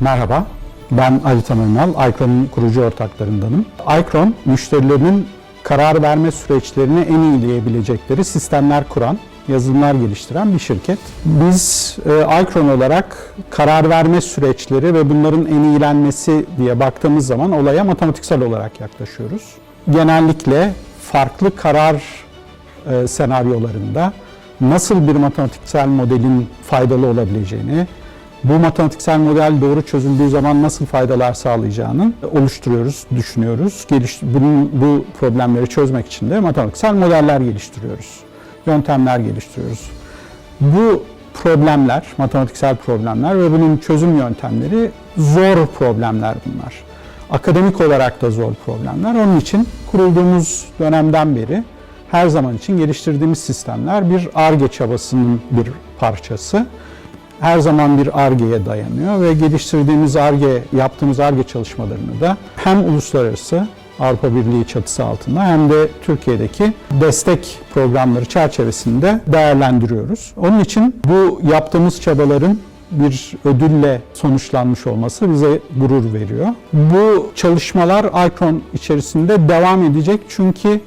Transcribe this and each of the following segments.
Merhaba, ben Ali Tamer Icron'un kurucu ortaklarındanım. Icron, müşterilerinin karar verme süreçlerini en iyileyebilecekleri sistemler kuran, yazılımlar geliştiren bir şirket. Biz e, Icron olarak karar verme süreçleri ve bunların en iyilenmesi diye baktığımız zaman olaya matematiksel olarak yaklaşıyoruz. Genellikle farklı karar e, senaryolarında nasıl bir matematiksel modelin faydalı olabileceğini, bu matematiksel model doğru çözüldüğü zaman nasıl faydalar sağlayacağını oluşturuyoruz, düşünüyoruz. Geliş, bunun, bu problemleri çözmek için de matematiksel modeller geliştiriyoruz, yöntemler geliştiriyoruz. Bu problemler, matematiksel problemler ve bunun çözüm yöntemleri zor problemler bunlar. Akademik olarak da zor problemler. Onun için kurulduğumuz dönemden beri her zaman için geliştirdiğimiz sistemler bir ARGE çabasının bir parçası. Her zaman bir ARGE'ye dayanıyor ve geliştirdiğimiz ARGE, yaptığımız ARGE çalışmalarını da hem uluslararası Avrupa Birliği çatısı altında hem de Türkiye'deki destek programları çerçevesinde değerlendiriyoruz. Onun için bu yaptığımız çabaların bir ödülle sonuçlanmış olması bize gurur veriyor. Bu çalışmalar Icron içerisinde devam edecek çünkü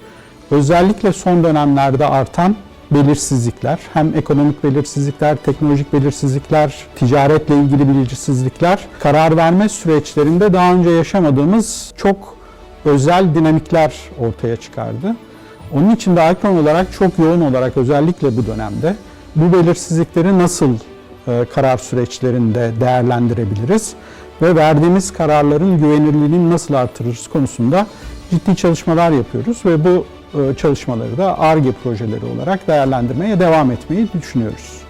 özellikle son dönemlerde artan belirsizlikler, hem ekonomik belirsizlikler, teknolojik belirsizlikler, ticaretle ilgili belirsizlikler, karar verme süreçlerinde daha önce yaşamadığımız çok özel dinamikler ortaya çıkardı. Onun için de Icron olarak çok yoğun olarak özellikle bu dönemde bu belirsizlikleri nasıl e, karar süreçlerinde değerlendirebiliriz ve verdiğimiz kararların güvenilirliğini nasıl artırırız konusunda ciddi çalışmalar yapıyoruz ve bu çalışmaları da ARGE projeleri olarak değerlendirmeye devam etmeyi düşünüyoruz.